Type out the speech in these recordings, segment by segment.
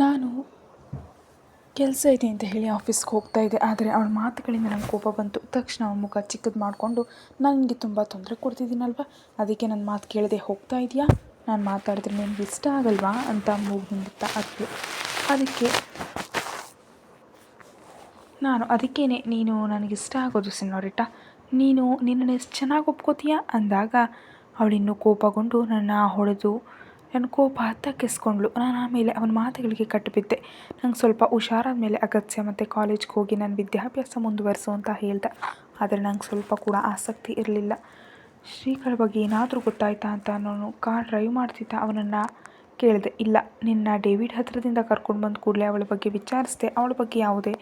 ನಾನು ಕೆಲಸ ಇದೆ ಅಂತ ಹೇಳಿ ಆಫೀಸ್ಗೆ ಹೋಗ್ತಾ ಇದ್ದೆ. ಆದರೆ ಅವಳ ಮಾತುಗಳಿಂದ ನಂಗೆ ಕೋಪ ಬಂತು. ತಕ್ಷಣ ಅವಳ ಮುಖ ಚಿಕ್ಕದು ಮಾಡಿಕೊಂಡು ನನಗೆ ನಿನಗೆ ತುಂಬ ತೊಂದರೆ ಕೊಡ್ತಿದ್ದೀನಲ್ವ? ಅದಕ್ಕೆ ನನ್ನ ಮಾತು ಕೇಳದೆ ಹೋಗ್ತಾ ಇದೆಯಾ? ನಾನು ಮಾತಾಡಿದ್ರೆ ನಿನಗೆ ಇಷ್ಟ ಆಗಲ್ವಾ? ಅಂತ ಮೂಗಿನಿಂದ ಅದು ಅದಕ್ಕೆ ನಾನು, ಅದಕ್ಕೇನೆ, ನೀನು ನನಗಿಷ್ಟ ಆಗೋದು ಸಿನೋರಿಟ ನೀನು ನಿನ್ನನ್ನು ಎಷ್ಟು ಚೆನ್ನಾಗಿ ಒಪ್ಕೋತೀಯ? ಅಂದಾಗ ಅವಳಿನ್ನೂ ಕೋಪಗೊಂಡು ನನ್ನ ಹೊಡೆದು ನನ್ನ ಕೋಪ ತಗ್ಗಿಸ್ಕೊಂಡ್ಳು ನಾನು ಆಮೇಲೆ ಅವನ ಮಾತುಗಳಿಗೆ ಕಟ್ಟಿಬಿದ್ದೆ. ನಂಗೆ ಸ್ವಲ್ಪ ಹುಷಾರಾದ ಮೇಲೆ ಅಗತ್ಯ ಮತ್ತು ಕಾಲೇಜ್ಗೆ ಹೋಗಿ ನನ್ನ ವಿದ್ಯಾಭ್ಯಾಸ ಮುಂದುವರಿಸು ಅಂತ ಹೇಳ್ದೆ. ಆದರೆ ನಂಗೆ ಸ್ವಲ್ಪ ಕೂಡ ಆಸಕ್ತಿ ಇರಲಿಲ್ಲ. ಶ್ರೀಗಳ ಬಗ್ಗೆ ಏನಾದರೂ ಗೊತ್ತಾಯ್ತಾ ಅಂತ ನಾನು ಕಾರ್ ಡ್ರೈವ್ ಮಾಡ್ತಿದ್ದ ಅವನನ್ನು ಕೇಳಿದೆ, ಇಲ್ಲ, ನಿನ್ನ ಡೇವಿಡ್ ಹತ್ರದಿಂದ ಕರ್ಕೊಂಡು ಬಂದ ಕೂಡಲೇ ಅವಳ ಬಗ್ಗೆ ವಿಚಾರಿಸಿದೆ. ಅವಳ ಬಗ್ಗೆ ಯಾವುದೇ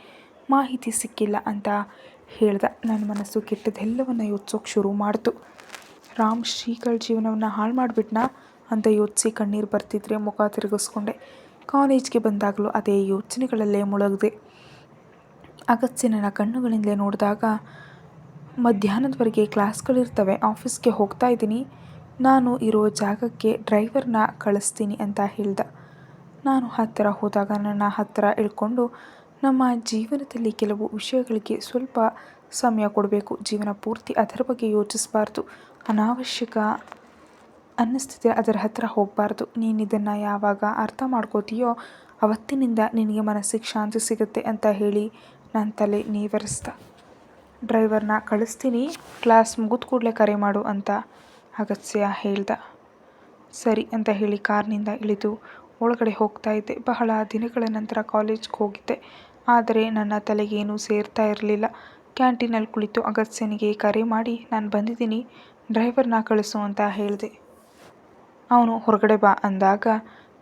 ಮಾಹಿತಿ ಸಿಕ್ಕಿಲ್ಲ ಅಂತ ಹೇಳ್ದೆ. ನನ್ನ ಮನಸ್ಸು ಕೆಟ್ಟದ್ದೆಲ್ಲವನ್ನು ಯೋಚಿಸೋಕೆ ಶುರು ಮಾಡ್ತು. ರಾಮ್ ಶ್ರೀಗಳ ಜೀವನವನ್ನು ಹಾಳು ಮಾಡಿಬಿಟ್ನಾ? ಅಂತ ಯೋಚಿಸಿ ಕಣ್ಣೀರು ಬರ್ತಿದ್ರೆ ಮುಖ ತಿರುಗಿಸ್ಕೊಂಡೆ. ಕಾಲೇಜ್ಗೆ ಬಂದಾಗಲೂ ಅದೇ ಯೋಚನೆಗಳಲ್ಲೇ ಮುಳುಗಿದೆ. ಅಗತ್ಯ ನನ್ನ ಕಣ್ಣುಗಳಿಂದಲೇ ನೋಡಿದಾಗ, ಮಧ್ಯಾಹ್ನದವರೆಗೆ ಕ್ಲಾಸ್ಗಳಿರ್ತವೆ, ಆಫೀಸ್ಗೆ ಹೋಗ್ತಾ ಇದ್ದೀನಿ. ನಾನು ಇರೋ ಜಾಗಕ್ಕೆ ಡ್ರೈವರ್ನ ಕಳಿಸ್ತೀನಿ ಅಂತ ಹೇಳ್ದ. ನಾನು ಹತ್ತಿರ ಹೋದಾಗ ನನ್ನ ಹತ್ತಿರ ಇಳ್ಕೊಂಡು, ನಮ್ಮ ಜೀವನದಲ್ಲಿ ಕೆಲವು ವಿಷಯಗಳಿಗೆ ಸ್ವಲ್ಪ ಸಮಯ ಕೊಡಬೇಕು, ಜೀವನ ಪೂರ್ತಿ ಅದರ ಬಗ್ಗೆ ಯೋಚಿಸಬಾರ್ದು. ಅನಾವಶ್ಯಕ ಅನ್ನಿಸ್ತಿದೆ ಅದರ ಹತ್ತಿರ ಹೋಗಬಾರ್ದು. ನೀನು ಇದನ್ನು ಯಾವಾಗ ಅರ್ಥ ಮಾಡ್ಕೋತೀಯೋ ಅವತ್ತಿನಿಂದ ನಿನಗೆ ಮನಸ್ಸಿಗೆ ಶಾಂತಿ ಸಿಗುತ್ತೆ ಅಂತ ಹೇಳಿ ನನ್ನ ತಲೆ ನೇವರಿಸ್ದ ಡ್ರೈವರ್ನ ಕಳಿಸ್ತೀನಿ, ಕ್ಲಾಸ್ ಮುಗಿದ ಕೂಡಲೇ ಕರೆ ಮಾಡು ಅಂತ ಅಗತ್ಯ ಹೇಳ್ದ. ಸರಿ ಅಂತ ಹೇಳಿ ಕಾರ್ನಿಂದ ಇಳಿದು ಒಳಗಡೆ ಹೋಗ್ತಾ ಇದ್ದೆ. ಬಹಳ ದಿನಗಳ ನಂತರ ಕಾಲೇಜ್ಗೆ ಹೋಗಿದ್ದೆ. ಆದರೆ ನನ್ನ ತಲೆಗೇನು ಸೇರ್ತಾ ಇರಲಿಲ್ಲ. ಕ್ಯಾಂಟೀನಲ್ಲಿ ಕುಳಿತು ಅಗತ್ಯನಿಗೆ ಕರೆ ಮಾಡಿ, ನಾನು ಬಂದಿದ್ದೀನಿ, ಡ್ರೈವರ್ನ ಕಳಿಸು ಅಂತ ಹೇಳಿದೆ. ಅವನು ಹೊರಗಡೆ ಬಾ ಅಂದಾಗ,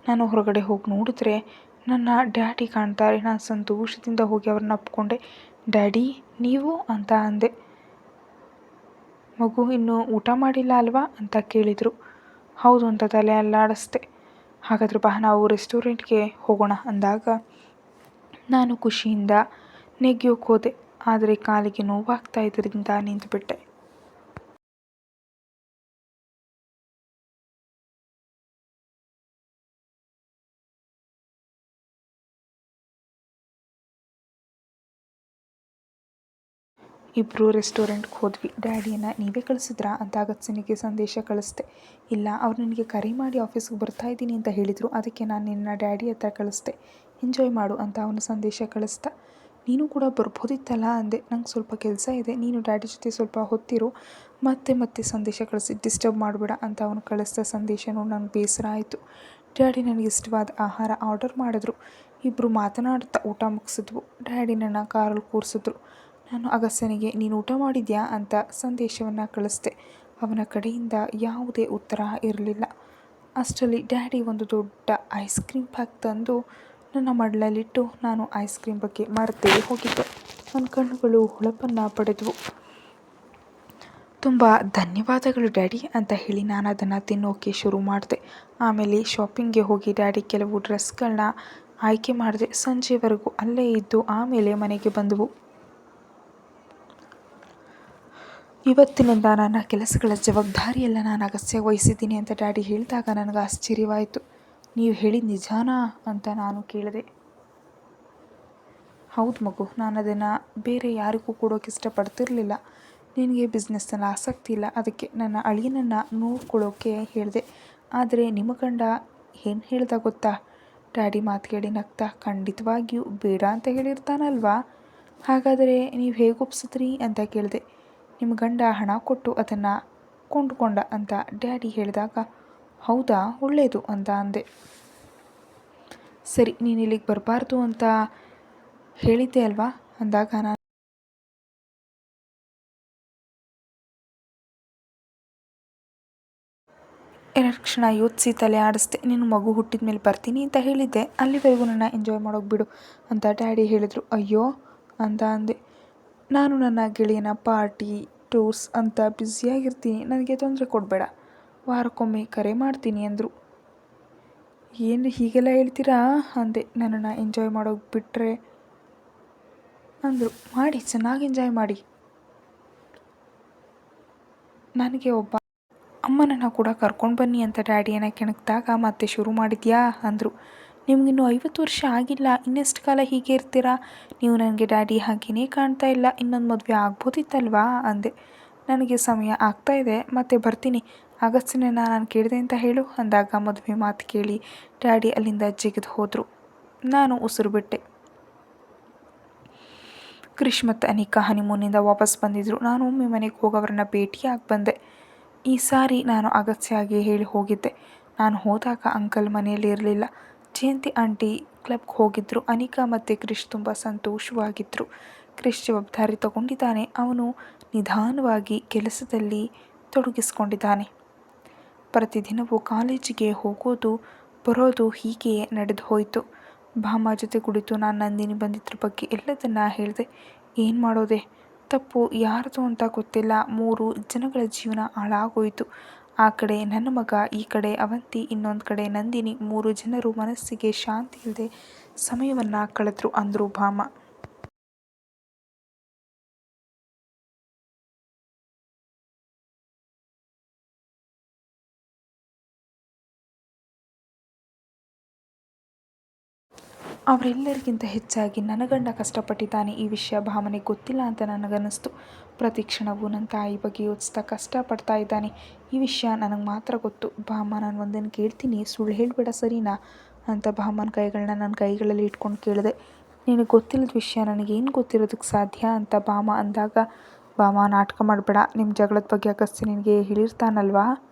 ನಾನು ಹೊರಗಡೆ ಹೋಗಿ ನೋಡಿದ್ರೆ ನನ್ನ ಡ್ಯಾಡಿ ಕಾಣ್ತಾರೆ. ನಾನು ಸಂತೋಷದಿಂದ ಹೋಗಿ ಅವ್ರನ್ನ ಅಪ್ಕೊಂಡೆ ಡ್ಯಾಡಿ, ನೀವು? ಅಂತ ಅಂದೆ. ಮಗು, ಇನ್ನೂ ಊಟ ಮಾಡಿಲ್ಲ ಅಲ್ವಾ? ಅಂತ ಕೇಳಿದರು. ಹೌದು, ಅಂತ ತಲೆ ಅಲ್ಲಾಡಿಸ್ದೆ. ಹಾಗಾದ್ರೆ ಬಾ, ನಾವು ರೆಸ್ಟೋರೆಂಟ್ಗೆ ಹೋಗೋಣ ಅಂದಾಗ, ನಾನು ಖುಷಿಯಿಂದ ನೆಗೆಯೋಕೆ ಹೋದೆ. ಆದರೆ ಕಾಲಿಗೆ ನೋವಾಗ್ತಾ ಇದ್ದರಿಂದ ನಿಂತುಬಿಟ್ಟೆ. ಇಬ್ಬರು ರೆಸ್ಟೋರೆಂಟ್ಗೆ ಹೋದ್ವಿ. ಡ್ಯಾಡಿಯನ್ನು ನೀವೇ ಕಳಿಸಿದ್ರಾ? ಅಂತ ಅಗತ್ಸನಿಗೆ ಸಂದೇಶ ಕಳಿಸ್ದೆ. ಇಲ್ಲ, ಅವ್ರು ನನಗೆ ಕರೆ ಮಾಡಿ ಆಫೀಸ್ಗೆ ಬರ್ತಾ ಇದ್ದೀನಿ ಅಂತ ಹೇಳಿದರು. ಅದಕ್ಕೆ ನಾನು ನಿನ್ನ ಡ್ಯಾಡಿ ಹತ್ರ ಕಳಿಸ್ದೆ. ಎಂಜಾಯ್ ಮಾಡು ಅಂತ ಅವನು ಸಂದೇಶ ಕಳಿಸ್ದ. ನೀನು ಕೂಡ ಬರ್ಬೋದಿತ್ತಲ್ಲ? ಅಂದೆ. ನಂಗೆ ಸ್ವಲ್ಪ ಕೆಲಸ ಇದೆ. ನೀನು ಡ್ಯಾಡಿ ಜೊತೆ ಸ್ವಲ್ಪ ಹೊತ್ತಿರು. ಮತ್ತೆ ಮತ್ತೆ ಸಂದೇಶ ಕಳಿಸಿ. ಡಿಸ್ಟರ್ಬ್ ಮಾಡಬೇಡ ಅಂತ ಅವನು ಕಳಿಸ್ದ ಸಂದೇಶನೂ ನಂಗೆ ಬೇಸರ ಆಯಿತು. ಡ್ಯಾಡಿ ನನಗೆ ಇಷ್ಟವಾದ ಆಹಾರ ಆರ್ಡರ್ ಮಾಡಿದ್ರು. ಇಬ್ಬರು ಮಾತನಾಡ್ತಾ ಊಟ ಮುಗಿಸಿದ್ವು. ಡ್ಯಾಡಿ ನನ್ನ ಕಾರಲ್ಲಿ ಕೂರಿಸಿದ್ರು. ನಾನು ಅಗಸನಿಗೆ, ನೀನು ಊಟ ಮಾಡಿದ್ಯಾ ಅಂತ ಸಂದೇಶವನ್ನು ಕಳಿಸ್ದೆ. ಅವನ ಕಡೆಯಿಂದ ಯಾವುದೇ ಉತ್ತರ ಇರಲಿಲ್ಲ. ಅಷ್ಟರಲ್ಲಿ ಡ್ಯಾಡಿ ಒಂದು ದೊಡ್ಡ ಐಸ್ ಕ್ರೀಮ್ ಪ್ಯಾಕ್ ತಂದು ನನ್ನ ಮಡಲಲ್ಲಿಟ್ಟು ನಾನು ಐಸ್ ಕ್ರೀಮ್ ಬಗ್ಗೆ ಮರೆತೇ ಹೋಗಿದ್ದೆ. ನನ್ನ ಕಣ್ಣುಗಳು ಹೊಳಪನ್ನು ಪಡೆದವು. ತುಂಬ ಧನ್ಯವಾದಗಳು ಡ್ಯಾಡಿ ಅಂತ ಹೇಳಿ ನಾನು ಅದನ್ನು ತಿನ್ನೋಕೆ ಶುರು ಮಾಡಿದೆ. ಆಮೇಲೆ ಶಾಪಿಂಗ್ಗೆ ಹೋಗಿ ಡ್ಯಾಡಿ ಕೆಲವು ಡ್ರೆಸ್ಗಳನ್ನ ಆಯ್ಕೆ ಮಾಡಿದೆ. ಸಂಜೆವರೆಗೂ ಅಲ್ಲೇ ಇದ್ದು ಆಮೇಲೆ ಮನೆಗೆ ಬಂದವು. ಇವತ್ತಿನಿಂದ ನನ್ನ ಕೆಲಸಗಳ ಜವಾಬ್ದಾರಿಯೆಲ್ಲ ನಾನು ಅಗಸ್ಯ ವಹಿಸಿದ್ದೀನಿ ಅಂತ ಡ್ಯಾಡಿ ಹೇಳಿದಾಗ ನನಗೆ ಆಶ್ಚರ್ಯವಾಯಿತು. ನೀವು ಹೇಳಿ ನಿಜಾನಾ ಅಂತ ನಾನು ಕೇಳಿದೆ. ಹೌದು ಮಗು, ನಾನು ಅದನ್ನು ಬೇರೆ ಯಾರಿಗೂ ಕೊಡೋಕೆ ಇಷ್ಟಪಡ್ತಿರಲಿಲ್ಲ. ನಿನಗೆ ಬಿಸ್ನೆಸ್ನಲ್ಲಿ ಆಸಕ್ತಿ ಇಲ್ಲ, ಅದಕ್ಕೆ ನನ್ನ ಅಳಿಯನನ್ನು ನೋಡ್ಕೊಳ್ಳೋಕೆ ಹೇಳಿದೆ. ಆದರೆ ನಿಮ್ಮ ಗಂಡ ಏನು ಹೇಳ್ದ ಗೊತ್ತಾ? ಡ್ಯಾಡಿ ಮಾತು ಕೇಳಿ ನಗ್ತಾ, ಖಂಡಿತವಾಗಿಯೂ ಬೇಡ ಅಂತ ಹೇಳಿರ್ತಾನಲ್ವಾ? ಹಾಗಾದರೆ ನೀವು ಹೇಗೆ ಒಪ್ಸಿದ್ರಿ ಅಂತ ಕೇಳಿದೆ. ನಿಮ್ಮ ಗಂಡ ಹಣ ಕೊಟ್ಟು ಅದನ್ನು ಕೊಂಡುಕೊಂಡ ಅಂತ ಡ್ಯಾಡಿ ಹೇಳಿದಾಗ, ಹೌದಾ ಒಳ್ಳೆಯದು ಅಂತ ಅಂದೆ. ಸರಿ, ನೀನು ಇಲ್ಲಿಗೆ ಬರಬಾರ್ದು ಅಂತ ಹೇಳಿದ್ದೆ ಅಲ್ವಾ? ಅಂದಾಗ ನಾನು ಎರಡು ಕ್ಷಣ ಯೋಚಿಸಿ ತಲೆ ಆಡಿಸ್ದೆ. ನೀನು ಮಗು ಹುಟ್ಟಿದ ಮೇಲೆ ಬರ್ತೀನಿ ಅಂತ ಹೇಳಿದ್ದೆ. ಅಲ್ಲಿವರೆಗೂ ನನ್ನ ಎಂಜಾಯ್ ಮಾಡೋಕೆ ಬಿಡು, ಅಂತ ಡ್ಯಾಡಿ ಹೇಳಿದರು. ಅಯ್ಯೋ, ಅಂತ ಅಂದೆ. ನಾನು ನನ್ನ ಗೆಳೆಯನ ಪಾರ್ಟಿ, ಟೂರ್ಸ್ ಅಂತ ಬ್ಯುಸಿಯಾಗಿರ್ತೀನಿ. ನನಗೆ ತೊಂದರೆ ಕೊಡಬೇಡ. ವಾರಕ್ಕೊಮ್ಮೆ ಕರೆ ಮಾಡ್ತೀನಿ ಅಂದರು. ಏನು ಹೀಗೆಲ್ಲ ಹೇಳ್ತೀರಾ? ಅಂದೆ. ನನ್ನನ್ನು ಎಂಜಾಯ್ ಮಾಡೋಕೆ ಬಿಟ್ಟರೆ ಅಂದರು. ಮಾಡಿ, ಚೆನ್ನಾಗಿ ಎಂಜಾಯ್ ಮಾಡಿ. ನನಗೆ ಒಬ್ಬ ಅಮ್ಮನನ್ನು ಕೂಡ ಕರ್ಕೊಂಡು ಬನ್ನಿ ಅಂತ ಡ್ಯಾಡಿಯನ್ನು ಕೆಣಕಿದಾಗ ಮತ್ತೆ ಶುರು ಮಾಡಿದ್ಯಾ? ಅಂದರು. ನಿಮಗಿನ್ನೂ ಐವತ್ತು ವರ್ಷ ಆಗಿಲ್ಲ, ಇನ್ನೆಷ್ಟು ಕಾಲ ಹೀಗೆ ಇರ್ತೀರಾ? ನೀವು ನನಗೆ ಡ್ಯಾಡಿ ಹಾಗೇನೇ ಕಾಣ್ತಾ ಇಲ್ಲ, ಇನ್ನೊಂದು ಮದುವೆ ಆಗ್ಬೋದಿತ್ತಲ್ವಾ? ಅಂದೆ. ನನಗೆ ಸಮಯ ಆಗ್ತಾ ಇದೆ, ಮತ್ತೆ ಬರ್ತೀನಿ. ಆಗಸ್ಟಿನ ನಾನು ಕೇಳಿದೆ ಅಂತ ಹೇಳು, ಅಂದಾಗ ಮದುವೆ ಮಾತು ಕೇಳಿ ಡ್ಯಾಡಿ ಅಲ್ಲಿಂದ ಜಿಗಿದು ಹೋದರು. ನಾನು ಉಸಿರು ಬಿಟ್ಟೆ. ಕ್ರಿಶ್ ಮತ್ತು ಅನಿಕಾ ಹನಿಮೂನಿಂದ ವಾಪಸ್ ಬಂದಿದ್ದರು ನಾನು ಒಮ್ಮೆ ಮನೆಗೆ ಹೋಗೋವ್ರನ್ನ ಭೇಟಿಯಾಗಿ ಬಂದೆ. ಈ ಸಾರಿ ನಾನು ಅಗತ್ಯಾಗಿ ಹೇಳಿ ಹೋಗಿದ್ದೆ. ನಾನು ಹೋದಾಗ ಅಂಕಲ್ ಮನೆಯಲ್ಲಿ ಇರಲಿಲ್ಲ. ಜಯಂತಿ ಆಂಟಿ ಕ್ಲಬ್ಗೆ ಹೋಗಿದ್ದರು ಅನಿಕಾ ಮತ್ತು ಕ್ರಿಶ್ ತುಂಬ ಸಂತೋಷವಾಗಿದ್ದರು ಕ್ರಿಶ್ ಜವಾಬ್ದಾರಿ ತಗೊಂಡಿದ್ದಾನೆ. ಅವನು ನಿಧಾನವಾಗಿ ಕೆಲಸದಲ್ಲಿ ತೊಡಗಿಸ್ಕೊಂಡಿದ್ದಾನೆ. ಪ್ರತಿದಿನವೂ ಕಾಲೇಜಿಗೆ ಹೋಗೋದು, ಬರೋದು ಹೀಗೆಯೇ ನಡೆದು ಹೋಯಿತು ಭಾಮ ಜೊತೆ ಕುಳಿತು ನಾನು ನಂದಿನಿ ಬಂದಿದ್ದರ ಬಗ್ಗೆ ಎಲ್ಲದನ್ನ ಹೇಳಿದೆ. ಏನು ಮಾಡೋದೆ? ತಪ್ಪು ಯಾರದು ಅಂತ ಗೊತ್ತಿಲ್ಲ. ಮೂರು ಜನಗಳ ಜೀವನ ಹಾಳಾಗೋಯಿತು. ಆ ಕಡೆ ನನ್ನ ಮಗ, ಈ ಕಡೆ ಅವಂತಿ, ಇನ್ನೊಂದು ಕಡೆ ನಂದಿನಿ. ಮೂರು ಜನರು ಮನಸ್ಸಿಗೆ ಶಾಂತಿ ಇಲ್ಲದೆ ಸಮಯವನ್ನು ಕಳೆದ್ರು ಅಂದರು ಭಾಮ. ಅವರೆಲ್ಲರಿಗಿಂತ ಹೆಚ್ಚಾಗಿ ನನ್ನ ಗಂಡ ಕಷ್ಟಪಟ್ಟಿದ್ದಾನೆ. ಈ ವಿಷಯ ಭಾಮನಿಗೆ ಗೊತ್ತಿಲ್ಲ ಅಂತ ನನಗನ್ನಿಸ್ತು. ಪ್ರತಿ ಕ್ಷಣವೂ ನನ್ನ ತಾಯಿ ಬಗ್ಗೆ ಯೋಚಿಸ್ತಾ ಕಷ್ಟಪಡ್ತಾ ಇದ್ದಾನೆ. ಈ ವಿಷಯ ನನಗೆ ಮಾತ್ರ ಗೊತ್ತು. ಭಾಮ, ನಾನು ಒಂದನ್ನು ಕೇಳ್ತೀನಿ. ಸುಳ್ಳು ಹೇಳಬೇಡ ಸರಿನಾ ಅಂತ ಭಾಮನ ಕೈಗಳನ್ನ ನನ್ನ ಕೈಗಳಲ್ಲಿ ಇಟ್ಕೊಂಡು ಕೇಳಿದೆ. ನಿನಗೆ ಗೊತ್ತಿಲ್ಲದ ವಿಷಯ, ನನಗೇನು ಗೊತ್ತಿರೋದಕ್ಕೆ ಸಾಧ್ಯ ಅಂತ ಭಾಮ ಅಂದಾಗ, ಭಾಮ, ನಾಟಕ ಮಾಡಬೇಡ. ನಿಮ್ಮ ಜಗಳದ ಬಗ್ಗೆ ಅಗಸ್ತ್ಯ ನಿನಗೆ ಹೇಳಿರ್ತಾನಲ್ವಾ?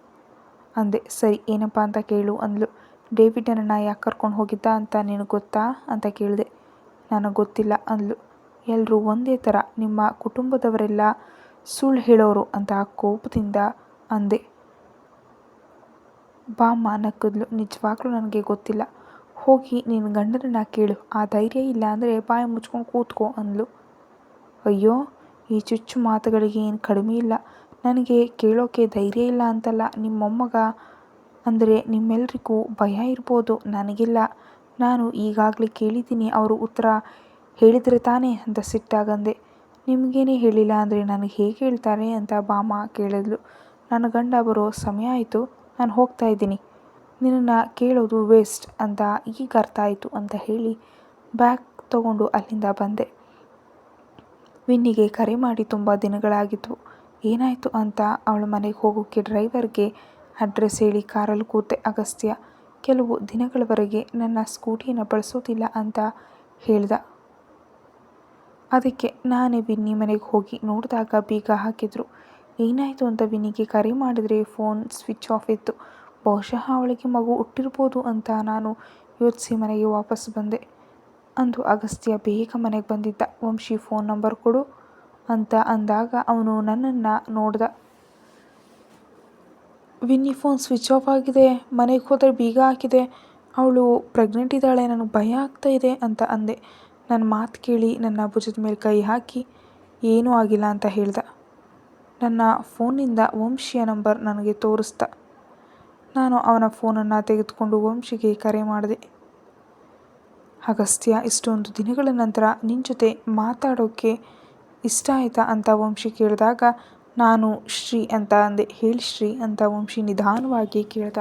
ಅಂದೆ. ಸರಿ, ಏನಪ್ಪ ಅಂತ ಕೇಳು ಅಂದ್ಲು. ಡೇವಿಡನನ್ನು ಯಾಕೆ ಕರ್ಕೊಂಡು ಹೋಗಿದ್ದ ಅಂತ ನಿನಗೆ ಗೊತ್ತಾ ಅಂತ ಕೇಳಿದೆ. ನನಗೆ ಗೊತ್ತಿಲ್ಲ ಅಂದ್ಲು. ಎಲ್ಲರೂ ಒಂದೇ ಥರ ನಿಮ್ಮ ಕುಟುಂಬದವರೆಲ್ಲ ಸುಳ್ಳು ಹೇಳೋರು ಅಂತ ಕೋಪದಿಂದ ಅಂದೆ. ಬಾಮ್ಮ ನಕ್ಕದ್ಲು ನಿಜವಾಗ್ಲೂ ನನಗೆ ಗೊತ್ತಿಲ್ಲ. ಹೋಗಿ ನಿನ್ನ ಗಂಡನನ್ನ ಕೇಳು. ಆ ಧೈರ್ಯ ಇಲ್ಲ ಅಂದರೆ ಬಾಯಿ ಮುಚ್ಕೊಂಡು ಕೂತ್ಕೋ ಅಂದ್ಲು. ಅಯ್ಯೋ, ಈ ಚುಚ್ಚು ಮಾತುಗಳಿಗೆ ಏನು ಕಡಿಮೆ ಇಲ್ಲ. ನನಗೆ ಕೇಳೋಕೆ ಧೈರ್ಯ ಇಲ್ಲ ಅಂತಲ್ಲ. ನಿಮ್ಮ ಮೊಮ್ಮಗ ಅಂದರೆ ನಿಮ್ಮೆಲ್ರಿಗೂ ಭಯ ಇರ್ಬೋದು, ನನಗಿಲ್ಲ. ನಾನು ಈಗಾಗಲೇ ಕೇಳಿದ್ದೀನಿ, ಅವರು ಉತ್ತರ ಹೇಳಿದರೆ ತಾನೇ ಅಂತ ಸಿಟ್ಟಾಗಂದೆ. ನಿಮಗೇನೆ ಹೇಳಿಲ್ಲ ಅಂದರೆ ನನಗೆ ಹೇಗೆ ಹೇಳ್ತಾರೆ ಅಂತ ಬಾಮ ಕೇಳಿದ್ಲು. ನನ್ನ ಗಂಡ ಬರೋ ಸಮಯ ಆಯಿತು, ನಾನು ಹೋಗ್ತಾ ಇದ್ದೀನಿ. ನಿನ್ನನ್ನು ಕೇಳೋದು ವೇಸ್ಟ್ ಅಂತ ಈಗ ಅರ್ಥ ಆಯಿತು ಅಂತ ಹೇಳಿ ಬ್ಯಾಗ್ ತಗೊಂಡು ಅಲ್ಲಿಂದ ಬಂದೆ. ವಿನ್ನಿಗೆ ಕರೆ ಮಾಡಿ ತುಂಬ ದಿನಗಳಾಗಿತ್ತು. ಏನಾಯಿತು ಅಂತ ಅವಳ ಮನೆಗೆ ಹೋಗೋಕ್ಕೆ ಡ್ರೈವರ್ಗೆ ಅಡ್ರೆಸ್ ಹೇಳಿ ಕಾರಲ್ಲಿ ಕೂತೆ ಅಗಸ್ತ್ಯ. ಕೆಲವು ದಿನಗಳವರೆಗೆ ನನ್ನ ಸ್ಕೂಟಿಯನ್ನು ಬಳಸೋದಿಲ್ಲ ಅಂತ ಹೇಳ್ದ. ಅದಕ್ಕೆ ನಾನೇ ವಿನ್ನಿ ಮನೆಗೆ ಹೋಗಿ ನೋಡಿದಾಗ ಬೀಗ ಹಾಕಿದ್ರು. ಏನಾಯಿತು ಅಂತ ವಿನ್ನಿಗೆ ಕರೆ ಮಾಡಿದರೆ ಫೋನ್ ಸ್ವಿಚ್ ಆಫ್ ಇತ್ತು. ಬಹುಶಃ ಅವಳಿಗೆ ಮಗು ಹುಟ್ಟಿರ್ಬೋದು ಅಂತ ನಾನು ಯೋಚಿಸಿ ಮನೆಗೆ ವಾಪಸ್ ಬಂದೆ ಅಂದು ಅಗಸ್ತ್ಯ ಬೇಗ ಮನೆಗೆ ಬಂದಿದ್ದ. ವಂಶಿ, ಫೋನ್ ನಂಬರ್ ಕೊಡು ಅಂತ ಅಂದಾಗ ಅವನು ನನ್ನನ್ನು ನೋಡ್ದ. ವಿನ್ನಿ ಫೋನ್ ಸ್ವಿಚ್ ಆಫ್ ಆಗಿದೆ, ಮನೆಗೆ ಹೋದರೆ ಬೀಗ ಹಾಕಿದೆ. ಅವಳು ಪ್ರೆಗ್ನೆಂಟ್ ಇದ್ದಾಳೆ ನನಗೆ ಭಯ ಆಗ್ತಾ ಇದೆ ಅಂತ ಅಂದೆ. ನನ್ನ ಮಾತು ಕೇಳಿ ನನ್ನ ಭುಜದ ಮೇಲೆ ಕೈ ಹಾಕಿ, ಏನೂ ಆಗಿಲ್ಲ ಅಂತ ಹೇಳ್ದ. ನನ್ನ ಫೋನಿಂದ ವಂಶಿಯ ನಂಬರ್ ನನಗೆ ತೋರಿಸ್ದ. ನಾನು ಅವನ ಫೋನನ್ನು ತೆಗೆದುಕೊಂಡು ವಂಶಿಗೆ ಕರೆ ಮಾಡಿದೆ. ಅಗಸ್ತ್ಯ, ಇಷ್ಟೊಂದು ದಿನಗಳ ನಂತರ ನಿನ್ನ ಜೊತೆ ಮಾತಾಡೋಕ್ಕೆ ಇಷ್ಟ ಆಯಿತಾ? ಅಂತ ವಂಶಿ ಕೇಳಿದಾಗ ನಾನು ಶ್ರೀ ಅಂತ ಅಂದೆ. ಹೇಳಿ ಶ್ರೀ ಅಂತ ವಂಶಿ ನಿಧಾನವಾಗಿ ಕೇಳ್ದ.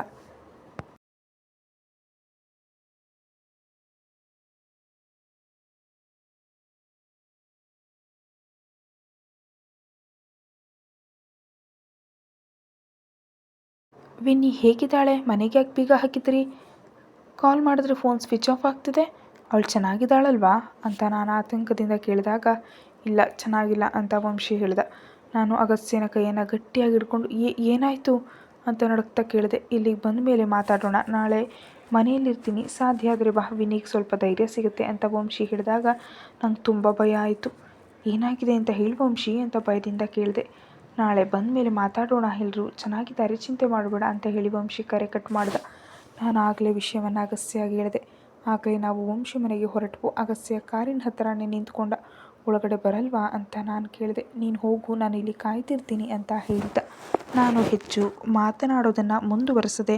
ವಿನ್ನಿ ಹೇಗಿದ್ದಾಳೆ? ಮನೆಗೆ ಯಾಕೆ ಬೀಗ ಹಾಕಿದ್ರಿ? ಕಾಲ್ ಮಾಡಿದ್ರೆ ಫೋನ್ ಸ್ವಿಚ್ ಆಫ್ ಆಗ್ತಿದೆ. ಅವಳು ಚೆನ್ನಾಗಿದ್ದಾಳಲ್ವಾ? ಅಂತ ನಾನು ಆತಂಕದಿಂದ ಕೇಳಿದಾಗ, ಇಲ್ಲ, ಚೆನ್ನಾಗಿಲ್ಲ ಅಂತ ವಂಶಿ ಹೇಳ್ದ. ನಾನು ಅಗಸ್ತ್ಯನ ಕೈಯನ್ನು ಗಟ್ಟಿಯಾಗಿ ಹಿಡ್ಕೊಂಡು ಏನಾಯಿತು? ಅಂತ ನಡುಕ್ತಾ ಕೇಳಿದೆ. ಇಲ್ಲಿಗೆ ಬಂದ ಮೇಲೆ ಮಾತಾಡೋಣ. ನಾಳೆ ಮನೆಯಲ್ಲಿರ್ತೀನಿ. ಸಾಧ್ಯ ಆದರೆ ಬಾ, ವಿನಿಗೆ ಸ್ವಲ್ಪ ಧೈರ್ಯ ಸಿಗುತ್ತೆ ಅಂತ ವಂಶಿ ಹೇಳಿದಾಗ ನಂಗೆ ತುಂಬ ಭಯ ಆಯಿತು. ಏನಾಗಿದೆ ಅಂತ ಹೇಳಿ ವಂಶಿ ಅಂತ ಭಯದಿಂದ ಕೇಳಿದೆ. ನಾಳೆ ಬಂದ ಮೇಲೆ ಮಾತಾಡೋಣ ಎಲ್ಲರೂ ಚೆನ್ನಾಗಿದ್ದಾರೆ, ಚಿಂತೆ ಮಾಡಬೇಡ ಅಂತ ಹೇಳಿ ವಂಶಿ ಕರೆ ಕಟ್ ಮಾಡ್ದ. ನಾನು ಆಗಲೇ ವಿಷಯವನ್ನು ಅಗಸ್ತ್ಯಾಗಿ ಹೇಳಿದೆ. ಆಗಲೇ ನಾವು ವಂಶಿ ಮನೆಗೆ ಹೊರಟವು ಅಗಸ್ತ್ಯ ಕಾರಿನ ಹತ್ತಿರನೇ ನಿಂತ್ಕೊಂಡ. ಒಳಗಡೆ ಬರಲ್ವಾ ಅಂತ ನಾನು ಕೇಳಿದೆ. ನೀನು ಹೋಗು, ನಾನು ಇಲ್ಲಿ ಕಾಯ್ತಿರ್ತೀನಿ ಅಂತ ಹೇಳಿದ್ದ ನಾನು ಹೆಚ್ಚು ಮಾತನಾಡೋದನ್ನು ಮುಂದುವರೆಸದೆ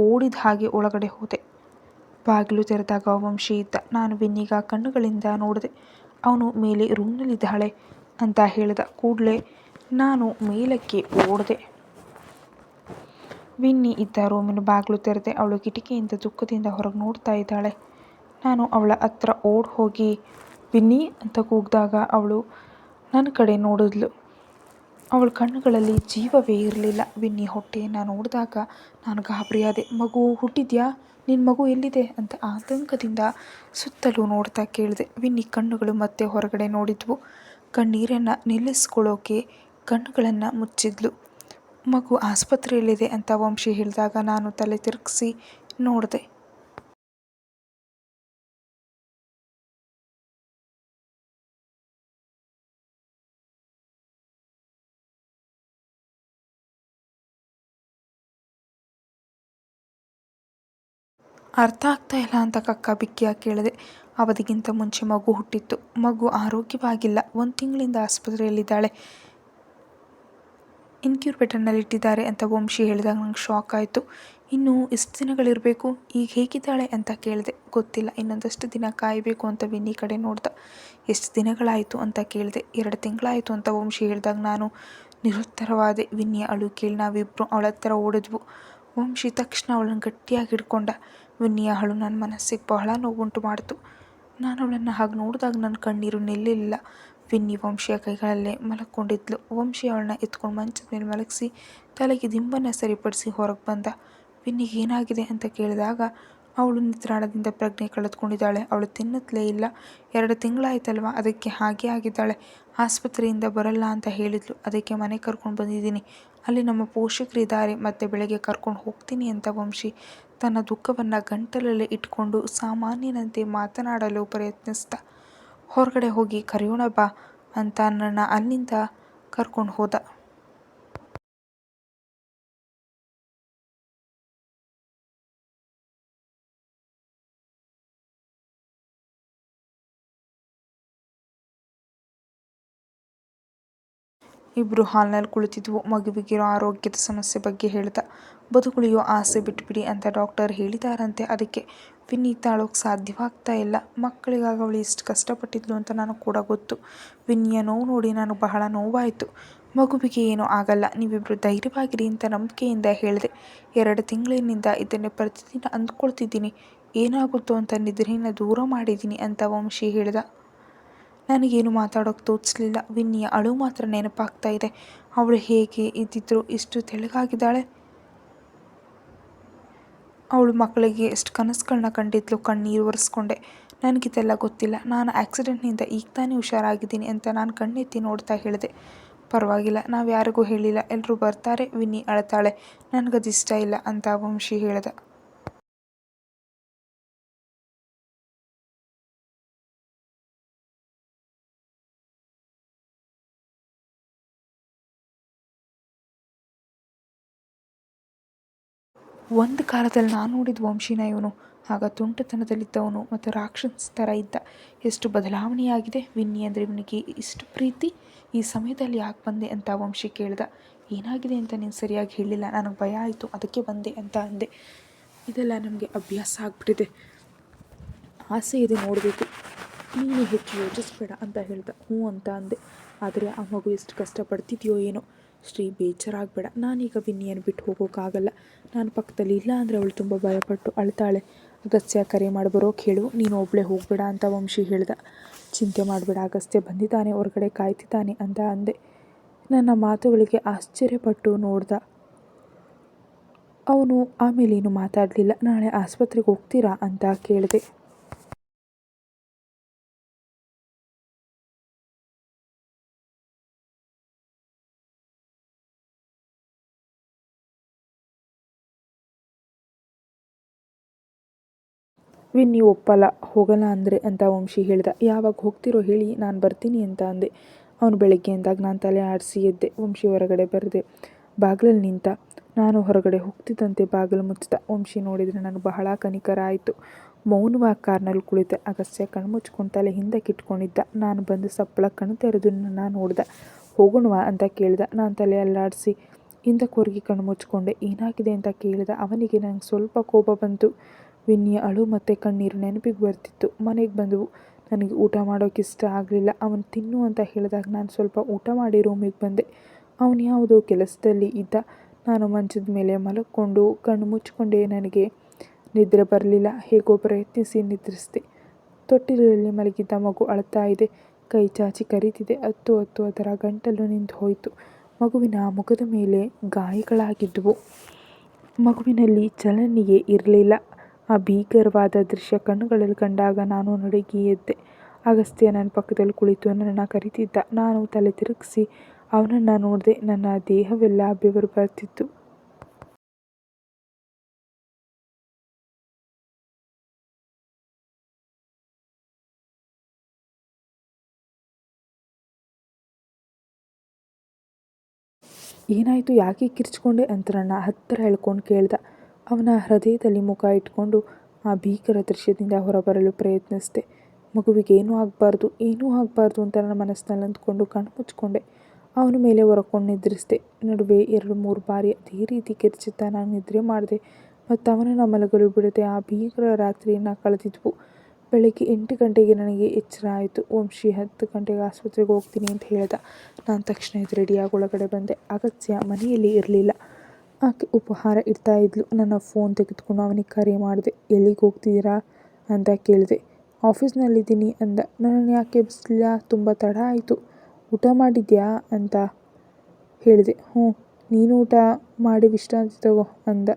ಓಡಿದ ಹಾಗೆ ಒಳಗಡೆ ಹೋದೆ. ಬಾಗಿಲು ತೆರೆದಾಗ ವಂಶಿ ಇದ್ದ. ನಾನು ವಿನ್ನಿಗ ಕಣ್ಣುಗಳಿಂದ ನೋಡಿದೆ. ಅವನು ಮೇಲೆ ರೂಮ್ನಲ್ಲಿದ್ದಾಳೆ ಅಂತ ಹೇಳಿದ. ಕೂಡಲೇ ನಾನು ಮೇಲಕ್ಕೆ ಓಡಿದೆ. ವಿನ್ನಿ ಇದ್ದ ರೂಮಿನ ಬಾಗಿಲು ತೆರೆದೆ. ಅವಳು ಕಿಟಕಿಯಿಂದ ದುಃಖದಿಂದ ಹೊರಗೆ ನೋಡ್ತಾ ಇದ್ದಾಳೆ. ನಾನು ಅವಳ ಹತ್ರ ಓಡಿ ಹೋಗಿ ವಿನ್ನಿ ಅಂತ ಕೂಗಿದಾಗ ಅವಳು ನನ್ನ ಕಡೆ ನೋಡಿದ್ಲು. ಅವಳ ಕಣ್ಣುಗಳಲ್ಲಿ ಜೀವವೇ ಇರಲಿಲ್ಲ. ವಿನ್ನಿ ಹೊಟ್ಟೆಯನ್ನು ನೋಡಿದಾಗ ನಾನು ಗಾಬರಿಯಾದೆ, ಮಗು, ಹುಟ್ಟಿದ್ಯಾ? ನಿನ್ನ ಮಗು ಎಲ್ಲಿದೆ? ಅಂತ ಆತಂಕದಿಂದ ಸುತ್ತಲೂ ನೋಡ್ತಾ ಕೇಳಿದೆ. ವಿನ್ನಿ ಕಣ್ಣುಗಳು ಮತ್ತೆ ಹೊರಗಡೆ ನೋಡಿದ್ವು. ಕಣ್ಣೀರನ್ನು ನಿಲ್ಲಿಸ್ಕೊಳ್ಳೋಕೆ ಕಣ್ಣುಗಳನ್ನು ಮುಚ್ಚಿದ್ಲು. ಮಗು ಆಸ್ಪತ್ರೆಯಲ್ಲಿದೆ ಅಂತ ವಂಶಿ ಹೇಳಿದಾಗ ನಾನು ತಲೆ ತಿರುಗಿಸಿ ನೋಡಿದೆ. ಅರ್ಥ ಆಗ್ತಾ ಇಲ್ಲ ಅಂತ ಕಕ್ಕ ಬಿಕ್ಕಿಯಾಗಿ ಕೇಳಿದೆ ಅವಧಿಗಿಂತ ಮುಂಚೆ ಮಗು ಹುಟ್ಟಿತ್ತು. ಮಗು ಆರೋಗ್ಯವಾಗಿಲ್ಲ. ಒಂದು ತಿಂಗಳಿಂದ ಆಸ್ಪತ್ರೆಯಲ್ಲಿದ್ದಾಳೆ. ಇನ್ಕ್ಯೂಬೇಟರ್ನಲ್ಲಿ ಇಟ್ಟಿದ್ದಾರೆ ಅಂತ ವಂಶಿ ಹೇಳಿದಾಗ ನಂಗೆ ಶಾಕ್ ಆಯಿತು. ಇನ್ನು ಎಷ್ಟು ದಿನಗಳಿರಬೇಕು? ಈಗ ಹೇಗಿದ್ದಾಳೆ ಅಂತ ಕೇಳಿದೆ. ಗೊತ್ತಿಲ್ಲ. ಇನ್ನೊಂದಷ್ಟು ದಿನ ಕಾಯಬೇಕು ಅಂತ ವಿನ್ನಿ ಕಡೆ ನೋಡ್ದ. ಎಷ್ಟು ದಿನಗಳಾಯಿತು ಅಂತ ಕೇಳಿದೆ. ಎರಡು ತಿಂಗಳಾಯಿತು ಅಂತ ವಂಶಿ ಹೇಳಿದಾಗ ನಾನು ನಿರುತ್ತರವಾದೆ. ವಿನ್ನಿಯ ಅಳು ಕೇಳಿ ನಾವಿಬ್ಬರು ಅವಳ ಹತ್ರ ಓಡಿದ್ವು. ವಂಶಿ ತಕ್ಷಣ ಅವಳನ್ನು ಗಟ್ಟಿಯಾಗಿ ಹಿಡ್ಕೊಂಡ. ವಿನ್ನಿಯ ಅಳು ನನ್ನ ಮನಸ್ಸಿಗೆ ಬಹಳ ನೋವುಂಟು ಮಾಡಿತು. ನಾನು ಅವಳನ್ನು ಹಾಗೆ ನೋಡಿದಾಗ ನನ್ನ ಕಣ್ಣೀರು ನಿಲ್ಲಿಲ್ಲ. ವಿನ್ನಿ ವಂಶಿಯ ಕೈಗಳಲ್ಲೇ ಮಲಕ್ಕೊಂಡಿದ್ಲು ವಂಶಿ ಅವಳನ್ನ ಎತ್ಕೊಂಡು ಮಂಚದ ಮೇಲೆ ಮಲಗಿಸಿ ತಲೆಗೆ ದಿಂಬನ್ನು ಸರಿಪಡಿಸಿ ಹೊರಗೆ ಬಂದ. ವಿನ್ನಿಗೆ ಏನಾಗಿದೆ ಅಂತ ಕೇಳಿದಾಗ ಅವಳು ನಿತ್ರಾಣದಿಂದ ಪ್ರಜ್ಞೆ ಕಳೆದುಕೊಂಡಿದ್ದಾಳೆ. ಅವಳು ತಿನ್ನತ್ಲೇ ಇಲ್ಲ. ಎರಡು ತಿಂಗಳಾಯ್ತಲ್ವ? ಅದಕ್ಕೆ ಹಾಗೆ ಆಗಿದ್ದಾಳೆ. ಆಸ್ಪತ್ರೆಯಿಂದ ಬರಲ್ಲ ಅಂತ ಹೇಳಿದ್ಲು. ಅದಕ್ಕೆ ಮನೆ ಕರ್ಕೊಂಡು ಬಂದಿದ್ದೀನಿ. ಅಲ್ಲಿ ನಮ್ಮ ಪೋಷಕರಿದ್ದಾರೆ, ಮತ್ತೆ ಬೆಳಗ್ಗೆ ಕರ್ಕೊಂಡು ಹೋಗ್ತೀನಿ ಅಂತ ವಂಶಿ ತನ್ನ ದುಃಖವನ್ನು ಗಂಟಲಲ್ಲಿ ಇಟ್ಕೊಂಡು ಸಾಮಾನ್ಯನಂತೆ ಮಾತನಾಡಲು ಪ್ರಯತ್ನಿಸ್ದ ಹೊರಗಡೆ ಹೋಗಿ ಕರೆಯೋಣ ಬಾ ಅಂತ ನನ್ನ ಅಲ್ಲಿಂದ ಕರ್ಕೊಂಡು ಹೋದ. ಇಬ್ಬರು ಹಾಲ್ನಲ್ಲಿ ಕುಳಿತಿದ್ವು. ಮಗುವಿಗಿರೋ ಆರೋಗ್ಯದ ಸಮಸ್ಯೆ ಬಗ್ಗೆ ಹೇಳ್ದ ಬದುಕುಳಿಯೋ ಆಸೆ ಬಿಟ್ಬಿಡಿ ಅಂತ ಡಾಕ್ಟರ್ ಹೇಳಿದಾರಂತೆ. ಅದಕ್ಕೆ ತಾಳೋಕೆ ಸಾಧ್ಯವಾಗ್ತಾ ಇಲ್ಲ. ಮಕ್ಕಳಿಗಾಗ ಅವಳು ಎಷ್ಟು ಕಷ್ಟಪಟ್ಟಿದ್ಲು ಅಂತ ನಾನು ಕೂಡ ಗೊತ್ತು. ವಿನಿಯ ನೋವು ನೋಡಿ ನಾನು ಬಹಳ ನೋವಾಯಿತು. ಮಗುವಿಗೆ ಏನೂ ಆಗಲ್ಲ. ನೀವಿಬ್ಬರು ಧೈರ್ಯವಾಗಿರಿ ಅಂತ ನಂಬಿಕೆಯಿಂದ ಹೇಳಿದೆ. ಎರಡು ತಿಂಗಳಿನಿಂದ ಇದನ್ನೇ ಪ್ರತಿದಿನ ಅಂದ್ಕೊಳ್ತಿದ್ದೀನಿ. ಏನಾಗುತ್ತೋ ಅಂತ ನಿದ್ರೆಯನ್ನು ದೂರ ಮಾಡಿದ್ದೀನಿ ಅಂತ ವಂಶಿ ಹೇಳ್ದ. ನನಗೇನು ಮಾತಾಡೋಕೆ ತೋಚಲಿಲ್ಲ. ವಿನ್ನಿಯ ಅಳು ಮಾತ್ರ ನೆನಪಾಗ್ತಾ ಇದೆ. ಅವಳು ಹೇಗೆ ಇದ್ದಿದ್ರು ಇಷ್ಟು ತೆಳಗಾಗಿದ್ದಾಳೆ. ಅವಳು ಮಕ್ಕಳಿಗೆ ಎಷ್ಟು ಕನಸುಗಳನ್ನ ಕಂಡಿದ್ಲು ಕಣ್ಣೀರು ಒರೆಸ್ಕೊಂಡೆ. ನನಗಿದೆಲ್ಲ ಗೊತ್ತಿಲ್ಲ. ನಾನು ಆಕ್ಸಿಡೆಂಟ್ನಿಂದ ಈಗ ತಾನೇ ಹುಷಾರಾಗಿದ್ದೀನಿ ಅಂತ ನಾನು ಕಣ್ಣೆತ್ತಿ ನೋಡ್ತಾ ಹೇಳಿದೆ. ಪರವಾಗಿಲ್ಲ ನಾವು ಯಾರಿಗೂ ಹೇಳಿಲ್ಲ. ಎಲ್ಲರೂ ಬರ್ತಾರೆ. ವಿನ್ನಿ ಅಳ್ತಾಳೆ ಇಷ್ಟ ಇಲ್ಲ ಅಂತ ವಂಶಿ ಹೇಳ್ದ. ಒಂದು ಕಾಲದಲ್ಲಿ ನಾನು ನೋಡಿದ ವಂಶಿನ ಇವನು. ಆಗ ತುಂಟತನದಲ್ಲಿದ್ದವನು ಮತ್ತು ರಾಕ್ಷಸ ಥರ ಇದ್ದ. ಎಷ್ಟು ಬದಲಾವಣೆಯಾಗಿದೆ. ವಿನ್ನಿ ಅಂದರೆ ಇವನಿಗೆ ಇಷ್ಟು ಪ್ರೀತಿ. ಈ ಸಮಯದಲ್ಲಿ ಯಾಕೆ ಬಂದೆ ಅಂತ ವಂಶಿ ಕೇಳಿದ. ಏನಾಗಿದೆ ಅಂತ ನೀನು ಸರಿಯಾಗಿ ಹೇಳಿಲ್ಲ. ನನಗೆ ಭಯ ಆಯಿತು. ಅದಕ್ಕೆ ಬಂದೆ ಅಂತ ಅಂದೆ. ಇದೆಲ್ಲ ನಮಗೆ ಅಭ್ಯಾಸ ಆಗಿಬಿಟ್ಟಿದೆ. ಆಸೆ ಇದೆ ನೋಡಬೇಕು. ನೀನು ಹೆಚ್ಚು ಯೋಚಿಸ್ಬೇಡ ಅಂತ ಹೇಳ್ದ. ಹ್ಞೂ ಅಂತ ಅಂದೆ. ಆದರೆ ಆ ಮಗು ಎಷ್ಟು ಕಷ್ಟಪಡ್ತಿದೆಯೋ ಏನೋ. ಶ್ರೀ ಬೇಜಾರಾಗಬೇಡ. ನಾನೀಗ ವಿನ್ನಿಯನ್ನು ಬಿಟ್ಟು ಹೋಗೋಕ್ಕಾಗಲ್ಲ ನಾನು ಪಕ್ಕದಲ್ಲಿ ಇಲ್ಲ ಅಂದರೆ ಅವಳು ತುಂಬ ಭಯಪಟ್ಟು ಅಳ್ತಾಳೆ. ಅಗಸ್ತ್ಯ ಕರೆ ಮಾಡಿ ಬರೋಕೆ ಹೇಳು ನೀನು ಒಬ್ಬಳೇ ಹೋಗಬೇಡ ಅಂತ ವಂಶಿ ಹೇಳ್ದ. ಚಿಂತೆ ಮಾಡಬೇಡ, ಅಗಸ್ತ್ಯ ಬಂದಿದ್ದಾನೆ, ಹೊರಗಡೆ ಕಾಯ್ತಿದ್ದಾನೆ ಅಂತ ಅಂದೆ. ನನ್ನ ಮಾತುಗಳಿಗೆ ಆಶ್ಚರ್ಯಪಟ್ಟು ನೋಡ್ದ. ಅವನು ಆಮೇಲೇನು ಮಾತಾಡಲಿಲ್ಲ. ನಾಳೆ ಆಸ್ಪತ್ರೆಗೆ ಹೋಗ್ತೀರಾ ಅಂತ ಕೇಳಿದೆ. ವಿನ್ನಿ ಒಪ್ಪಲ್ಲ, ಹೋಗಲ್ಲ ಅಂದರೆ ಅಂತ ವಂಶಿ ಹೇಳಿದ. ಯಾವಾಗ ಹೋಗ್ತಿರೋ ಹೇಳಿ ನಾನು ಬರ್ತೀನಿ ಅಂತ ಅಂದೆ. ಅವನು ಬೆಳಗ್ಗೆ ಅಂದಾಗ ನಾನು ತಲೆ ಆಡಿಸಿ ಎದ್ದೆ. ವಂಶಿ ಹೊರಗಡೆ ಬರೆದೆ. ಬಾಗಿಲಲ್ಲಿ ನಿಂತ, ನಾನು ಹೊರಗಡೆ ಹೋಗ್ತಿದ್ದಂತೆ ಬಾಗಿಲು ಮುಚ್ಚಿದ. ವಂಶಿ ನೋಡಿದರೆ ನನಗೆ ಬಹಳ ಕನಿಕರ ಆಯಿತು. ಮೌನವಾಗಿ ಕಾರ್ನಲ್ಲಿ ಕುಳಿತೆ. ಅಗಸ್ಯ ಕಣ್ಣು ಮುಚ್ಕೊಂಡು ತಲೆ ಹಿಂದಕ್ಕೆ ಇಟ್ಕೊಂಡಿದ್ದ. ನಾನು ಬಂದು ಸಪ್ಪಳ ಕಣ್ಣು ನಾನು ನೋಡ್ದೆ. ಹೋಗೋಣವಾ ಅಂತ ಕೇಳಿದ. ನಾನು ತಲೆ ಅಲ್ಲಾಡಿಸಿ ಹಿಂದಕ್ಕೆ ಕಣ್ಣು ಮುಚ್ಕೊಂಡೆ. ಏನಾಗಿದೆ ಅಂತ ಕೇಳಿದ. ಅವನಿಗೆ ನನಗೆ ಸ್ವಲ್ಪ ಕೋಪ ಬಂತು. ವಿನ್ನಿಯ ಅಳು ಮತ್ತು ಕಣ್ಣೀರು ನೆನಪಿಗೆ ಬರ್ತಿತ್ತು. ಮನೆಗೆ ಬಂದವು. ನನಗೆ ಊಟ ಮಾಡೋಕೆ ಇಷ್ಟ ಆಗಲಿಲ್ಲ. ಅವನು ತಿನ್ನು ಅಂತ ಹೇಳಿದಾಗ ನಾನು ಸ್ವಲ್ಪ ಊಟ ಮಾಡಿ ರೂಮಿಗೆ ಬಂದೆ. ಅವನು ಯಾವುದೋ ಕೆಲಸದಲ್ಲಿ ಇದ್ದ. ನಾನು ಮಂಚದ ಮೇಲೆ ಮಲಕ್ಕೊಂಡು ಕಣ್ಣು ಮುಚ್ಚಿಕೊಂಡೇ ನನಗೆ ನಿದ್ರೆ ಬರಲಿಲ್ಲ. ಹೇಗೋ ಪ್ರಯತ್ನಿಸಿ ನಿದ್ರಿಸಿದೆ. ತೊಟ್ಟಿಲಲ್ಲಿ ಮಲಗಿದ್ದ ಮಗು ಅಳ್ತಾ ಇದೆ. ಕೈ ಚಾಚಿ ಕರೀತಿದೆ. ಹತ್ತು ಹತ್ತು ಅದರ ಗಂಟಲು ನಿಂತು ಹೋಯಿತು. ಮಗುವಿನ ಮುಖದ ಮೇಲೆ ಗಾಯಗಳಾಗಿದ್ದವು. ಮಗುವಿನಲ್ಲಿ ಚಲನೆಯೇ ಇರಲಿಲ್ಲ. ಆ ಭೀಕರವಾದ ದೃಶ್ಯ ಕಣ್ಣುಗಳಲ್ಲಿ ಕಂಡಾಗ ನಾನು ನಡುಗಿ ಎದ್ದೆ. ಅಗಸ್ತ್ಯ ನನ್ನ ಪಕ್ಕದಲ್ಲಿ ಕುಳಿತು ನನ್ನ ಕರೀತಿದ್ದ. ನಾನು ತಲೆ ತಿರುಗಿಸಿ ಅವನನ್ನು ನೋಡಿದೆ ನನ್ನ ದೇಹವೆಲ್ಲ ಬೆವರು ಬರ್ತಿತ್ತು ಏನಾಯಿತು? ಯಾಕೆ ಕಿರ್ಚ್ಕೊಂಡೆ? ಅಂತ ನನ್ನ ಹತ್ತಿರ ಎಳ್ಕೊಂಡು ಕೇಳ್ದ. ಅವನ ಹೃದಯದಲ್ಲಿ ಮುಖ ಇಟ್ಕೊಂಡು ಆ ಭೀಕರ ದೃಶ್ಯದಿಂದ ಹೊರಬರಲು ಪ್ರಯತ್ನಿಸಿದೆ. ಮಗುವಿಗೆ ಏನೂ ಆಗಬಾರ್ದು ಏನೂ ಆಗಬಾರ್ದು ಅಂತ ನನ್ನ ಮನಸ್ಸಿನಲ್ಲಿ ಅಂದ್ಕೊಂಡು ಕಣ್ಣು ಮುಚ್ಚಿಕೊಂಡೆ. ಅವನ ಮೇಲೆ ಹೊರಕೊಂಡು ನಿದ್ರಿಸಿದೆ. ನಡುವೆ ಎರಡು, ಮೂರು ಬಾರಿ ಅದೇ ರೀತಿ ಕಿರ್ಚುತ್ತಾ ನಾನು ನಿದ್ರೆ ಮಾಡಿದೆ ಮತ್ತು ಅವನನ್ನು ಮಲಗಲು ಬಿಡದೆ ಆ ಭೀಕರ ರಾತ್ರಿಯನ್ನು ಕಳೆದಿದ್ವು. ಬೆಳಗ್ಗೆ ಎಂಟು ಗಂಟೆಗೆ ನನಗೆ ಎಚ್ಚರ ಆಯಿತು. ವಂಶಿ ಹತ್ತು ಗಂಟೆಗೆ ಆಸ್ಪತ್ರೆಗೆ ಹೋಗ್ತೀನಿ ಅಂತ ಹೇಳ್ದ. ನಾನು ತಕ್ಷಣ ಇದು ರೆಡಿಯಾಗಿ ಒಳಗಡೆ ಬಂದೆ. ಅಗತ್ಯ ಮನೆಯಲ್ಲಿ ಇರಲಿಲ್ಲ. ಆಕೆ ಉಪಹಾರ ಇಡ್ತಾ ಇದ್ಲು. ನನ್ನ ಫೋನ್ ತೆಗೆದುಕೊಂಡು ಅವನಿಗೆ ಕರೆ ಮಾಡಿದೆ, ಎಲ್ಲಿಗೆ ಹೋಗ್ತಿದ್ದೀರಾ? ಅಂತ ಕೇಳಿದೆ. ಆಫೀಸ್ನಲ್ಲಿದ್ದೀನಿ ಅಂದ. ನನ್ನನ್ನು ಯಾಕೆ ಎಬ್ಬಿಸ್ಲಿಲ್ಲ ತುಂಬ ತಡ ಆಯಿತು. ಊಟ ಮಾಡಿದ್ಯಾ? ಅಂತ ಹೇಳಿದೆ. ಹ್ಞೂ, ನೀನು ಊಟ ಮಾಡಿ ವಿಶ್ರಾಂತಿ ತಗೋ ಅಂದ.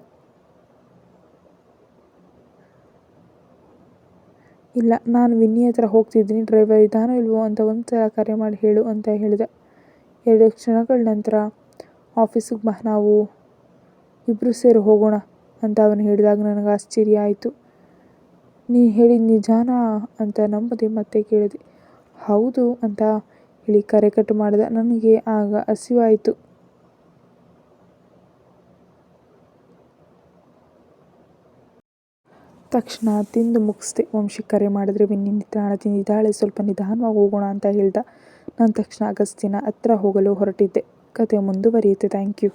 ಇಲ್ಲ, ನಾನು ವಿನ್ನಿ ಹತ್ರ ಹೋಗ್ತಿದ್ದೀನಿ. ಡ್ರೈವರ್ ಇದ್ದಾನೋ ಇಲ್ವೋ ಅಂತ ಒಂದು ಸಲ ಕರೆ ಮಾಡಿ ಹೇಳು ಅಂತ ಹೇಳಿದೆ. ಎರಡು ಕ್ಷಣಗಳ ನಂತರ ಆಫೀಸಿಗೆ ಬ, ನಾವು ಇಬ್ಬರು ಸೇರಿ ಹೋಗೋಣ ಅಂತ ಅವನು ಹೇಳಿದಾಗ ನನಗೆ ಆಶ್ಚರ್ಯ ಆಯಿತು. ನೀ ಹೇಳಿದ ನಿಜಾನಾ ಅಂತ ನಂಬದೆ ಮತ್ತೆ ಕೇಳಿದೆ. ಹೌದು ಅಂತ ಹೇಳಿ ಕರೆ ಕಟ್ ಮಾಡಿದ. ನನಗೆ ಆಗ ಹಸಿವಾಯಿತು. ತಕ್ಷಣ ತಿಂದು ಮುಗಿಸ್ದೆ. ವಂಶಿ ಕರೆ ಮಾಡಿದ್ರೆ ವಿನ್ನಿ ನಿತ್ರಾಣ ತಿಂದಿದ್ದಾಳೆ. ಸ್ವಲ್ಪ ನಿಧಾನವಾಗಿ ಹೋಗೋಣ ಅಂತ ಹೇಳ್ದ. ನಾನು ತಕ್ಷಣ ಅಗಸ್ತಿನ ಹತ್ರ ಹೋಗಲು ಹೊರಟಿದ್ದೆ. ಕತೆ ಮುಂದುವರಿಯುತ್ತೆ. Thank you.